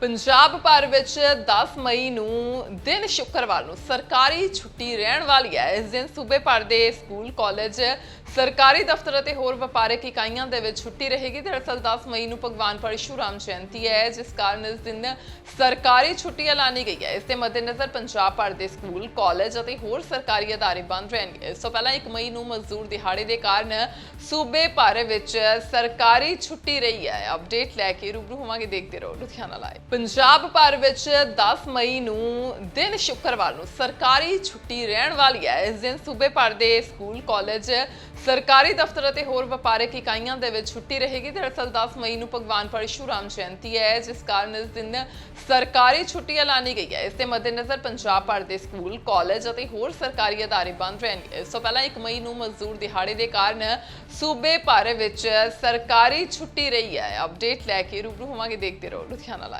ਪੰਜਾਬ ਭਰ ਵਿੱਚ 10 ਮਈ ਨੂੰ ਦਿਨ ਸ਼ੁੱਕਰਵਾਰ ਨੂੰ ਸਰਕਾਰੀ ਛੁੱਟੀ ਰਹਿਣ ਵਾਲੀ ਹੈ। ਇਸ ਦਿਨ ਸੂਬੇ ਭਰ ਦੇ ਸਕੂਲ, ਕਾਲਜ ਸਰਕਾਰੀ ਦਫ਼ਤਰ ਅਤੇ ਹੋਰ ਵਪਾਰਕ ਇਕਾਈਆਂ ਦੇ ਵਿੱਚ ਛੁੱਟੀ ਰਹੇਗੀ। ਦਰਅਸਲ 10 ਮਈ ਨੂੰ ਭਗਵਾਨ ਪਰਸ਼ੂਰਾਮ ਜਯੰਤੀ ਹੈ, ਜਿਸ ਕਾਰਨ ਇਸ ਦਿਨ ਸਰਕਾਰੀ ਛੁੱਟੀ ਐਲਾਨੀ ਗਈ ਹੈ। ਇਸ ਦੇ ਮੱਦੇਨਜ਼ਰ ਪੰਜਾਬ ਭਰ ਦੇ ਸਕੂਲ, ਕਾਲਜ ਅਤੇ ਹੋਰ ਸਰਕਾਰੀ ਅਦਾਰੇ ਬੰਦ ਰਹਿਣਗੇ। ਇਸ ਤੋਂ ਪਹਿਲਾਂ 1 ਮਈ ਨੂੰ ਮਜ਼ਦੂਰ ਦਿਹਾੜੇ ਦੇ ਕਾਰਨ ਸੂਬੇ ਭਰ ਵਿੱਚ ਸਰਕਾਰੀ ਛੁੱਟੀ ਰਹੀ ਹੈ। ਅਪਡੇਟ ਲੈ ਕੇ ਰੂਬਰੂ ਹੋਵਾਂਗੇ, ਦੇਖਦੇ ਰਹੋ ਲੁਧਿਆਣਾ ਲਾਈਵ। ਪੰਜਾਬ ਭਰ ਵਿੱਚ 10 ਮਈ ਨੂੰ ਦਿਨ ਸ਼ੁੱਕਰਵਾਰ ਨੂੰ ਸਰਕਾਰੀ ਛੁੱਟੀ ਰਹਿਣ ਵਾਲੀ ਹੈ। ਇਸ ਦਿਨ ਸੂਬੇ ਭਰ ਦੇ ਸਕੂਲ, ਕਾਲਜ ਸਰਕਾਰੀ ਦਫ਼ਤਰ ਅਤੇ ਹੋਰ ਵਪਾਰਕ ਇਕਾਈਆਂ ਦੇ ਵਿੱਚ ਛੁੱਟੀ ਰਹੇਗੀ। ਦਰਅਸਲ 10 ਮਈ ਨੂੰ ਭਗਵਾਨ ਪਰਸ਼ੂਰਾਮ ਜਯੰਤੀ ਹੈ, ਜਿਸ ਕਾਰਨ ਇਸ ਦਿਨ ਸਰਕਾਰੀ ਛੁੱਟੀ ਐਲਾਨੀ ਗਈ ਹੈ। ਇਸ ਦੇ ਮੱਦੇਨਜ਼ਰ ਪੰਜਾਬ ਭਰ ਦੇ ਸਕੂਲ, ਕਾਲਜ ਅਤੇ ਹੋਰ ਸਰਕਾਰੀ ਅਦਾਰੇ ਬੰਦ ਰਹਿਣਗੇ ਇਸ ਤੋਂ ਪਹਿਲਾਂ 1 ਮਈ ਨੂੰ ਮਜ਼ਦੂਰ ਦਿਹਾੜੇ ਦੇ ਕਾਰਨ ਸੂਬੇ ਭਰ ਵਿੱਚ ਸਰਕਾਰੀ ਛੁੱਟੀ ਰਹੀ ਹੈ। ਅਪਡੇਟ ਲੈ ਕੇ ਰੂਬਰੂ ਹੋਵਾਂਗੇ ਦੇਖਦੇ ਰਹੋ ਲੁਧਿਆਣਾ ਲਾਈਵ